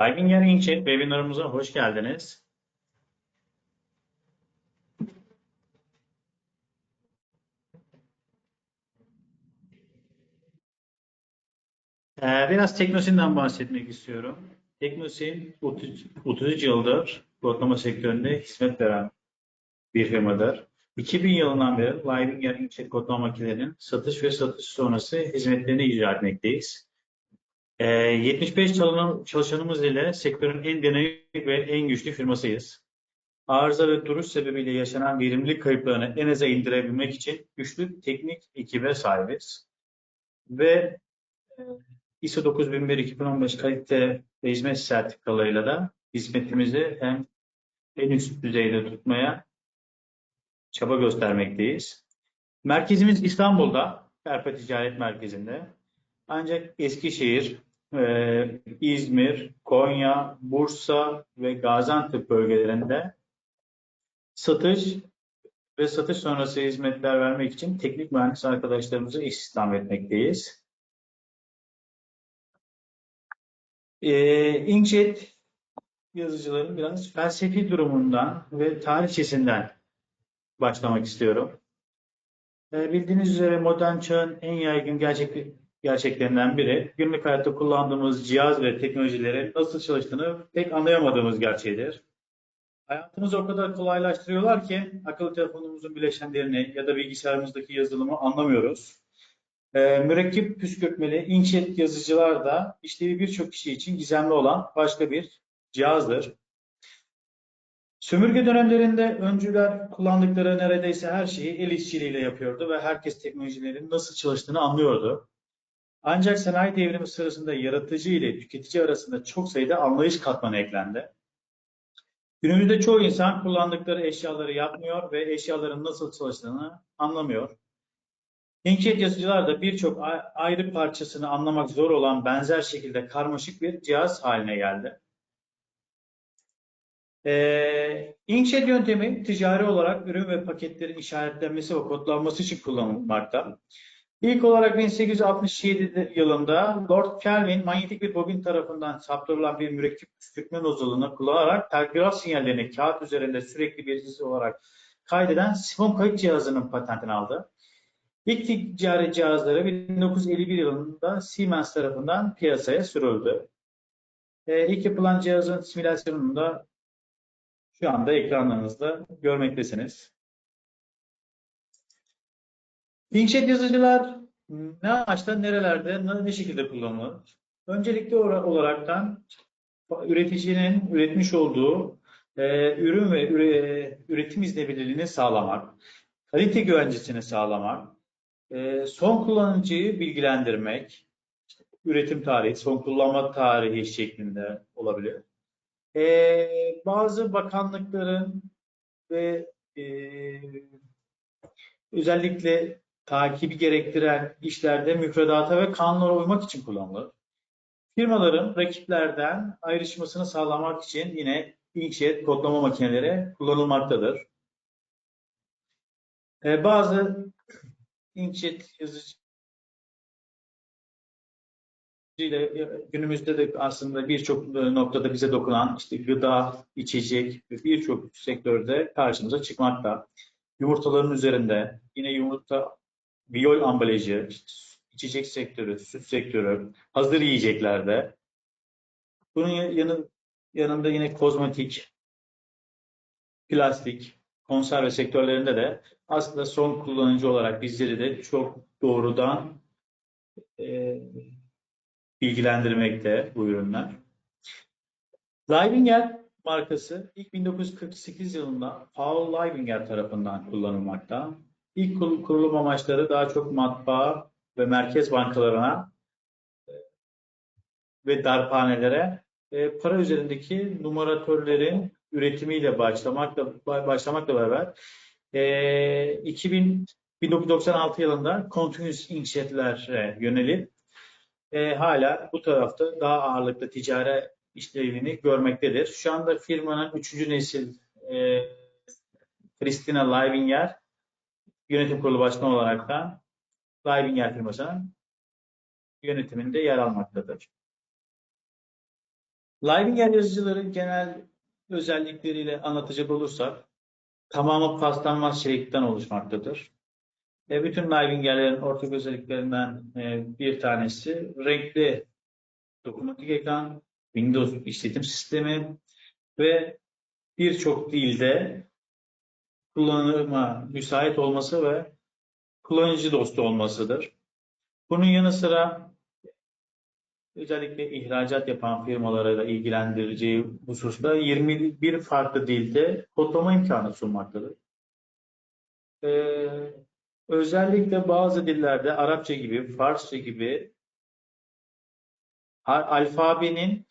Aybinger İnçet webinarımıza hoş geldiniz. Ee, biraz Teknosin'den bahsetmek istiyorum. Teknosin 30, 33 yıldır kodlama sektöründe hizmet veren bir firmadır. 2000 yılından beri Livinger İnçet kodlama makinelerinin satış ve satış sonrası hizmetlerini icra etmekteyiz. Ee, 75 çalışan- çalışanımız ile sektörün en dinamik ve en güçlü firmasıyız. Arıza ve duruş sebebiyle yaşanan verimlilik kayıplarını en aza indirebilmek için güçlü teknik ekibe sahibiz. Ve e, ISO 9001-2015 kalite ve hizmet sertifikalarıyla da hizmetimizi hem en üst düzeyde tutmaya çaba göstermekteyiz. Merkezimiz İstanbul'da, Perpa Ticaret Merkezi'nde. Ancak Eskişehir, e, İzmir, Konya, Bursa ve Gaziantep bölgelerinde satış ve satış sonrası hizmetler vermek için teknik mühendis arkadaşlarımızı istihdam etmekteyiz. E, İnkjet yazıcıların biraz felsefi durumundan ve tarihçesinden başlamak istiyorum. E, bildiğiniz üzere modern çağın en yaygın gerçek, gerçeklerinden biri günlük hayatta kullandığımız cihaz ve teknolojilerin nasıl çalıştığını pek anlayamadığımız gerçeğidir. Hayatımızı o kadar kolaylaştırıyorlar ki akıllı telefonumuzun bileşenlerini ya da bilgisayarımızdaki yazılımı anlamıyoruz. E, mürekkep püskürtmeli inkjet yazıcılar da işlevi birçok kişi için gizemli olan başka bir cihazdır. Sömürge dönemlerinde öncüler kullandıkları neredeyse her şeyi el işçiliğiyle yapıyordu ve herkes teknolojilerin nasıl çalıştığını anlıyordu. Ancak sanayi devrimi sırasında yaratıcı ile tüketici arasında çok sayıda anlayış katmanı eklendi. Günümüzde çoğu insan kullandıkları eşyaları yapmıyor ve eşyaların nasıl çalıştığını anlamıyor. Inkjet yazıcılar da birçok ayrı parçasını anlamak zor olan benzer şekilde karmaşık bir cihaz haline geldi. Ee, Inkjet yöntemi ticari olarak ürün ve paketlerin işaretlenmesi ve kodlanması için kullanılmakta. İlk olarak 1867 yılında Lord Kelvin manyetik bir bobin tarafından saptırılan bir mürekkep püskürtme nozulunu kullanarak telgraf sinyallerini kağıt üzerinde sürekli bir dizi olarak kaydeden sifon kayıt cihazının patentini aldı. İlk ticari cihazları 1951 yılında Siemens tarafından piyasaya sürüldü. Ee, ilk yapılan cihazın simülasyonunu da şu anda ekranlarınızda görmektesiniz. Inkjet yazıcılar ne amaçta, nerelerde, ne şekilde kullanılır? Öncelikli olaraktan üreticinin üretmiş olduğu e, ürün ve üre, üretim izlenebilirliğini sağlamak, kalite güvencesini sağlamak, e, son kullanıcıyı bilgilendirmek, üretim tarihi, son kullanma tarihi şeklinde olabilir. E, bazı bakanlıkların ve e, özellikle takibi gerektiren işlerde müfredata ve kanunlara uymak için kullanılır. Firmaların rakiplerden ayrışmasını sağlamak için yine inkjet kodlama makineleri kullanılmaktadır. Ee, bazı inkjet yazıcı ile günümüzde de aslında birçok noktada bize dokunan işte gıda, içecek birçok sektörde karşımıza çıkmakta. Yumurtaların üzerinde yine yumurta biyol ambalajı, içecek sektörü, süt sektörü, hazır yiyeceklerde. Bunun yanı, yanında yine kozmetik, plastik, konserve sektörlerinde de aslında son kullanıcı olarak bizleri de çok doğrudan e, bilgilendirmekte bu ürünler. Livinger markası ilk 1948 yılında Paul Livinger tarafından kullanılmakta. İlk kurulum amaçları daha çok matbaa ve merkez bankalarına e, ve darphanelere e, para üzerindeki numaratörlerin üretimiyle başlamakla başlamakla beraber e, 2000 1996 yılında continuous inkjetlere yönelip e, hala bu tarafta daha ağırlıklı ticari işlevini görmektedir. Şu anda firmanın üçüncü nesil e, Christina Livinger yönetim kurulu başkanı olarak da Livinger firmasının yönetiminde yer almaktadır. Livinger yazıcıların genel özellikleriyle anlatacak olursak tamamı paslanmaz çelikten oluşmaktadır. E, bütün Livinger'lerin ortak özelliklerinden e, bir tanesi renkli dokunmatik ekran, Windows işletim sistemi ve birçok dilde kullanıma müsait olması ve kullanıcı dostu olmasıdır. Bunun yanı sıra özellikle ihracat yapan firmalara da ilgilendireceği hususta 21 farklı dilde kodlama imkanı sunmaktadır. Ee, özellikle bazı dillerde Arapça gibi, Farsça gibi alfabenin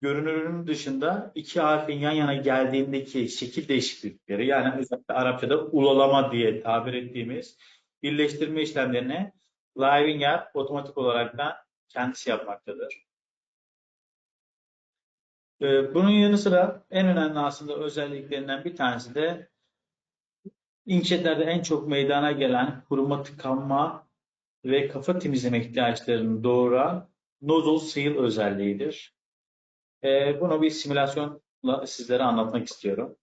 görünürünün dışında iki harfin yan yana geldiğindeki şekil değişiklikleri yani özellikle Arapçada ulalama diye tabir ettiğimiz birleştirme işlemlerini Livinger otomatik olarak da kendisi yapmaktadır. Ee, bunun yanı sıra en önemli aslında özelliklerinden bir tanesi de inkjetlerde en çok meydana gelen kuruma tıkanma ve kafa temizleme ihtiyaçlarını doğuran nozzle seal özelliğidir. Ee, bunu bir simülasyonla sizlere anlatmak istiyorum.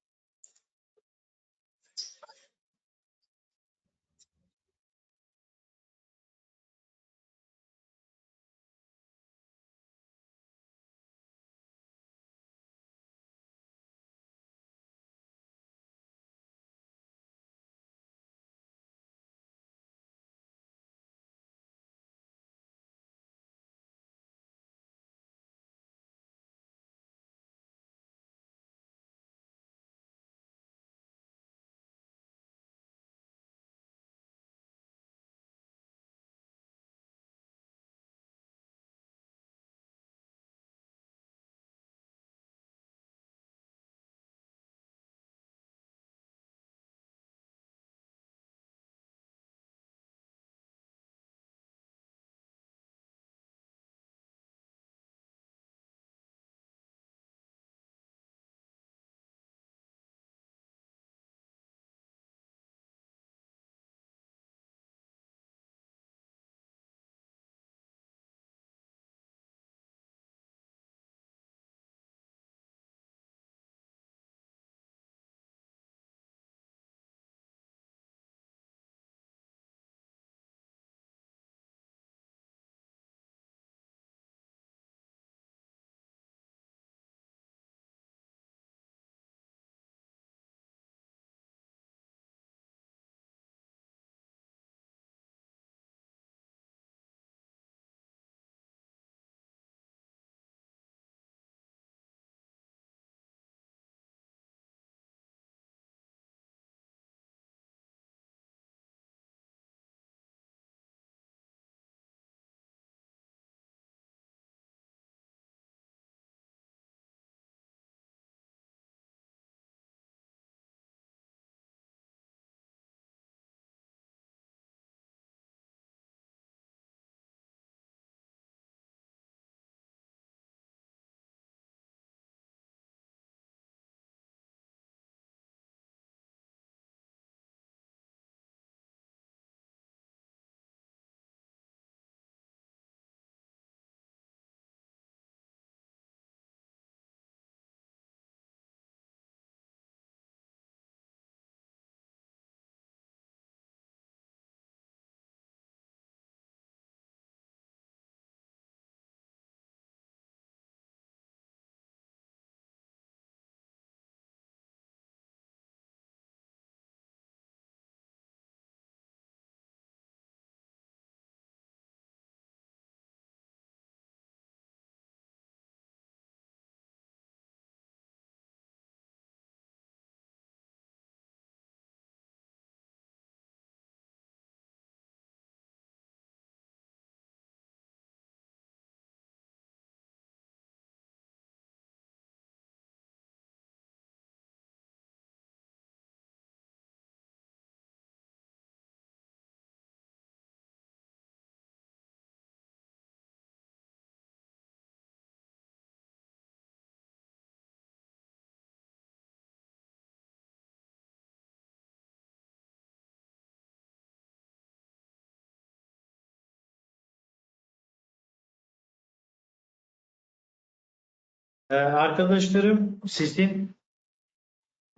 Arkadaşlarım sizin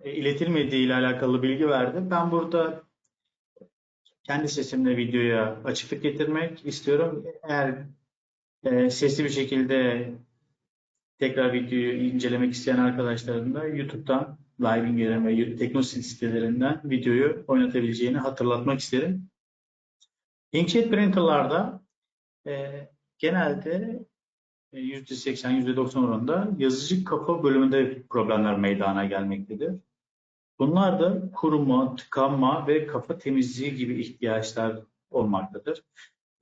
e, iletilmediği ile alakalı bilgi verdi. Ben burada kendi sesimle videoya açıklık getirmek istiyorum. Eğer e, sesli bir şekilde tekrar videoyu incelemek isteyen arkadaşlarım da YouTube'dan Live'in ve Teknosin sitelerinden videoyu oynatabileceğini hatırlatmak isterim. Inkjet printerlarda e, genelde %80, %90 oranında yazıcı kafa bölümünde problemler meydana gelmektedir. Bunlar da kuruma, tıkanma ve kafa temizliği gibi ihtiyaçlar olmaktadır.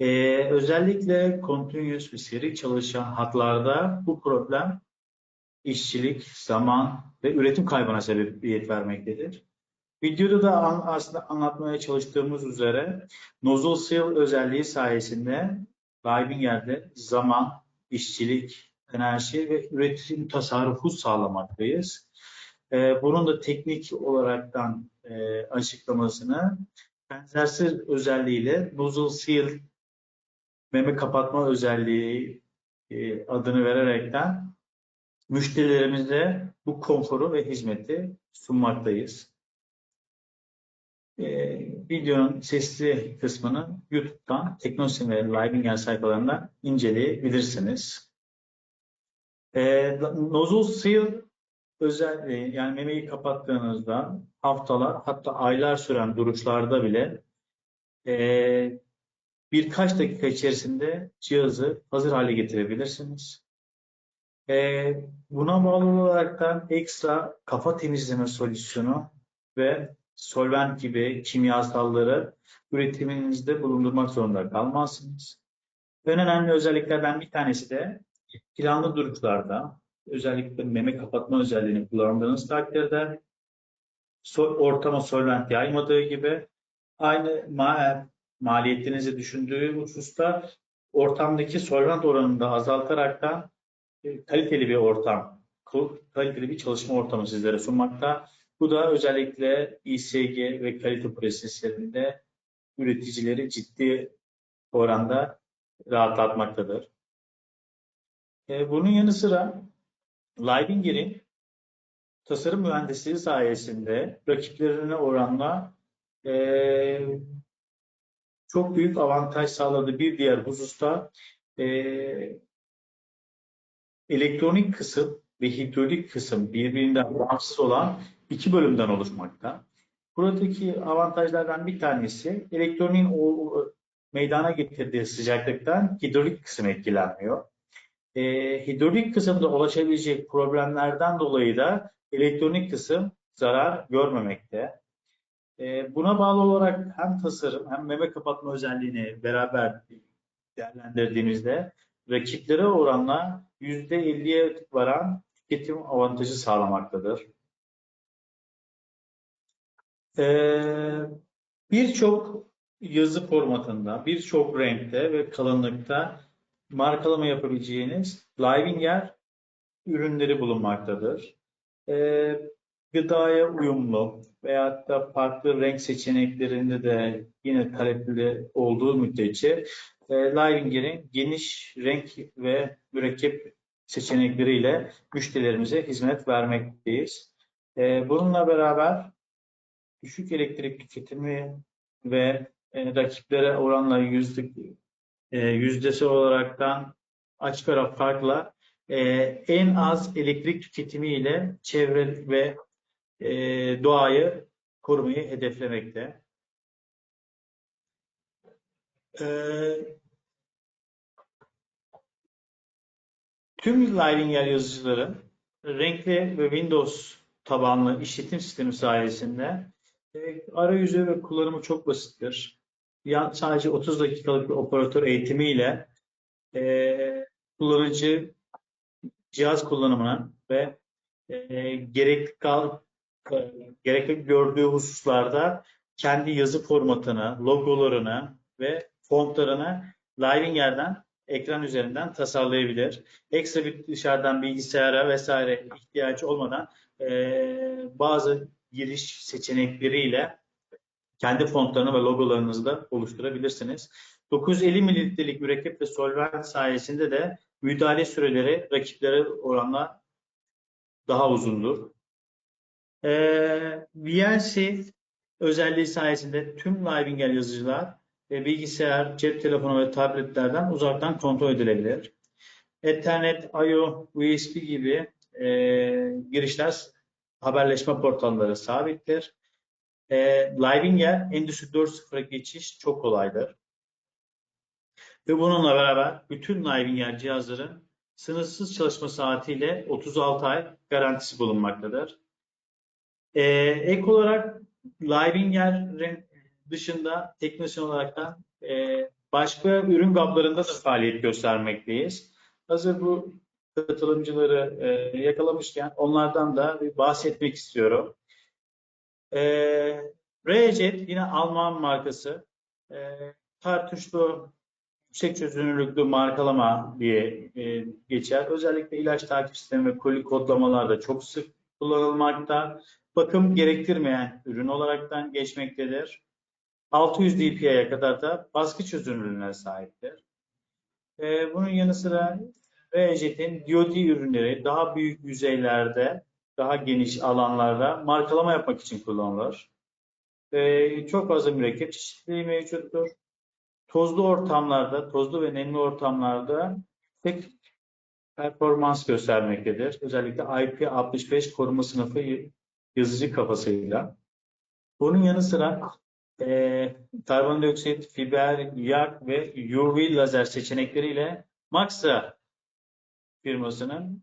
Ee, özellikle continuous ve seri çalışan hatlarda bu problem işçilik, zaman ve üretim kaybına sebebiyet vermektedir. Videoda da aslında anlatmaya çalıştığımız üzere nozzle seal özelliği sayesinde yerde zaman, işçilik, enerji ve üretim tasarrufu sağlamaktayız. Ee, bunun da teknik olaraktan e, açıklamasını benzersiz özelliğiyle nozzle seal meme kapatma özelliği e, adını vererekten müşterilerimize bu konforu ve hizmeti sunmaktayız. Ee, videonun sesli kısmını YouTube'dan Teknosim ve Liveingen sayfalarından inceleyebilirsiniz. Ee, nozzle seal özel yani memeyi kapattığınızda haftalar hatta aylar süren duruşlarda bile e, birkaç dakika içerisinde cihazı hazır hale getirebilirsiniz. E, buna bağlı olaraktan ekstra kafa temizleme solüsyonu ve solvent gibi kimyasalları üretiminizde bulundurmak zorunda kalmazsınız. En önemli özelliklerden bir tanesi de planlı duruşlarda özellikle meme kapatma özelliğini kullandığınız takdirde ortama solvent yaymadığı gibi aynı ma maliyetinizi düşündüğü hususta ortamdaki solvent oranını da azaltarak da e, kaliteli bir ortam, kaliteli bir çalışma ortamı sizlere sunmakta. Bu da özellikle İSG ve kalite proseslerinde üreticileri ciddi oranda rahatlatmaktadır. E, bunun yanı sıra Leibinger'in tasarım mühendisliği sayesinde rakiplerine oranla e, çok büyük avantaj sağladı. Bir diğer hususta e, elektronik kısım ve hidrolik kısım birbirinden bağımsız olan iki bölümden oluşmakta. Buradaki avantajlardan bir tanesi elektroniğin o, meydana getirdiği sıcaklıktan hidrolik kısım etkilenmiyor. E, hidrolik kısımda ulaşabilecek problemlerden dolayı da elektronik kısım zarar görmemekte. E, buna bağlı olarak hem tasarım hem meme kapatma özelliğini beraber değerlendirdiğimizde rakiplere oranla %50'ye varan tüketim avantajı sağlamaktadır. Ee, birçok yazı formatında, birçok renkte ve kalınlıkta markalama yapabileceğiniz Livinger ürünleri bulunmaktadır. Ee, gıdaya uyumlu veyahut da farklı renk seçeneklerinde de yine talepli olduğu müddetçe e, Livinger'in geniş renk ve mürekkep seçenekleriyle müşterilerimize hizmet vermekteyiz. E, bununla beraber düşük elektrik tüketimi ve e, rakiplere oranla yüzde, e, yüzdesi olaraktan açık ara farkla e, en az elektrik tüketimiyle çevre ve e, doğayı korumayı hedeflemekte. E, tüm Lightinger yazıcıları renkli ve Windows tabanlı işletim sistemi sayesinde arayüzü ve kullanımı çok basittir. Ya, sadece 30 dakikalık bir operatör eğitimiyle e, kullanıcı cihaz kullanımına ve e, gerekli, kal, e, gerekli gördüğü hususlarda kendi yazı formatını, logolarını ve fontlarını Livinger'den ekran üzerinden tasarlayabilir. Ekstra bir dışarıdan bilgisayara vesaire ihtiyaç olmadan e, bazı giriş seçenekleriyle kendi fontlarını ve logolarınızı da oluşturabilirsiniz. 950 mililitrelik mürekkep ve solvent sayesinde de müdahale süreleri rakiplere oranla daha uzundur. Ee, VLC özelliği sayesinde tüm Liveingel yazıcılar e, bilgisayar, cep telefonu ve tabletlerden uzaktan kontrol edilebilir. Ethernet, I/O, USB gibi e, girişler haberleşme portalları sabittir. E, Liveingel Endüstri 4.0'a geçiş çok kolaydır. Ve bununla beraber bütün Liveingel cihazların sınırsız çalışma saatiyle 36 ay garantisi bulunmaktadır. E, ek olarak Liveingel dışında teknisyen olarak da e, başka ürün gaplarında da faaliyet göstermekteyiz. Hazır bu katılımcıları e, yakalamışken onlardan da bir bahsetmek istiyorum. E, Rejet yine Alman markası. E, kartuşlu yüksek çözünürlüklü markalama diye e, geçer. Özellikle ilaç takip sistemi ve koli kodlamalarda çok sık kullanılmakta. Bakım gerektirmeyen ürün olaraktan geçmektedir. 600 dpi'ye kadar da baskı çözünürlüğüne sahiptir. Ee, bunun yanı sıra Rejet'in diyodi ürünleri daha büyük yüzeylerde, daha geniş alanlarda markalama yapmak için kullanılır. Ee, çok fazla mürekkep çeşitliliği mevcuttur. Tozlu ortamlarda, tozlu ve nemli ortamlarda tek performans göstermektedir. Özellikle IP65 koruma sınıfı yazıcı kafasıyla. Bunun yanı sıra e, karbondioksit, fiber, yak ve UV lazer seçenekleriyle Maxa firmasının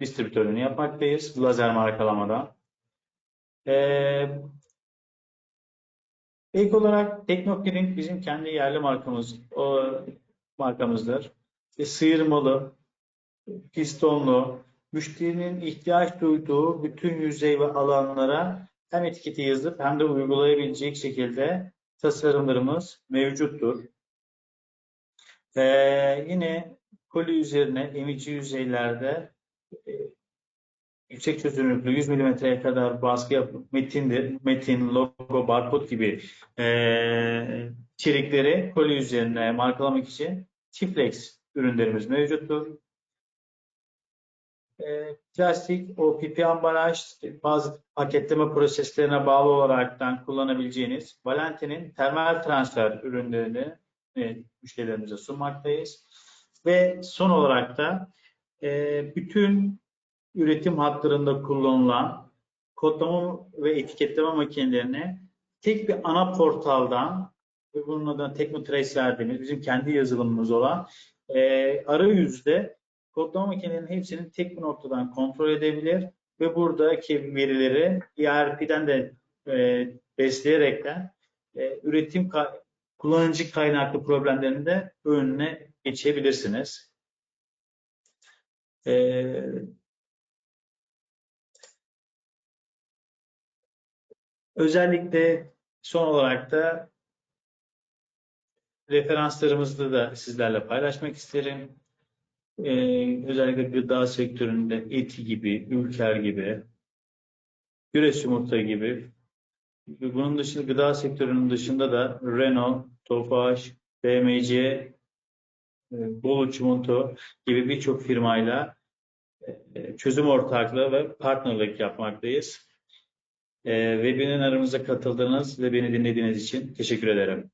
distribütörünü yapmaktayız lazer markalamada. Ee, ilk olarak Teknoprint bizim kendi yerli markamız, o markamızdır. İşte sıyırmalı, pistonlu, müşterinin ihtiyaç duyduğu bütün yüzey ve alanlara hem etiketi yazıp hem de uygulayabilecek şekilde tasarımlarımız mevcuttur. Ee, yine koli üzerine emici yüzeylerde e, yüksek çözünürlüklü 100 mm'ye kadar baskı yapıp metindir, metin, logo, barkod gibi e, içerikleri koli üzerine markalamak için Tiflex ürünlerimiz mevcuttur. E, plastik, o pipi ambalaj, bazı paketleme proseslerine bağlı olaraktan kullanabileceğiniz Valenti'nin termal transfer ürünlerini e, müşterilerimize sunmaktayız. Ve son olarak da e, bütün üretim hatlarında kullanılan kodlama ve etiketleme makinelerini tek bir ana portaldan ve bunun adına Teknotrace verdiğimiz bizim kendi yazılımımız olan e, arayüzde kodlama makinelerinin hepsini tek bir noktadan kontrol edebilir. Ve buradaki verileri ERP'den de e, besleyerekten e, üretim ka kullanıcı kaynaklı problemlerini de önüne geçebilirsiniz. Ee, özellikle son olarak da referanslarımızı da sizlerle paylaşmak isterim. Ee, özellikle gıda sektöründe eti gibi, ülker gibi, güreş yumurta gibi. Bunun dışında gıda sektörünün dışında da Renault, Tofaş, BMC, Bolu Çimento gibi birçok firmayla e, çözüm ortaklığı ve partnerlik yapmaktayız. E, webinarımıza katıldığınız ve beni dinlediğiniz için teşekkür ederim.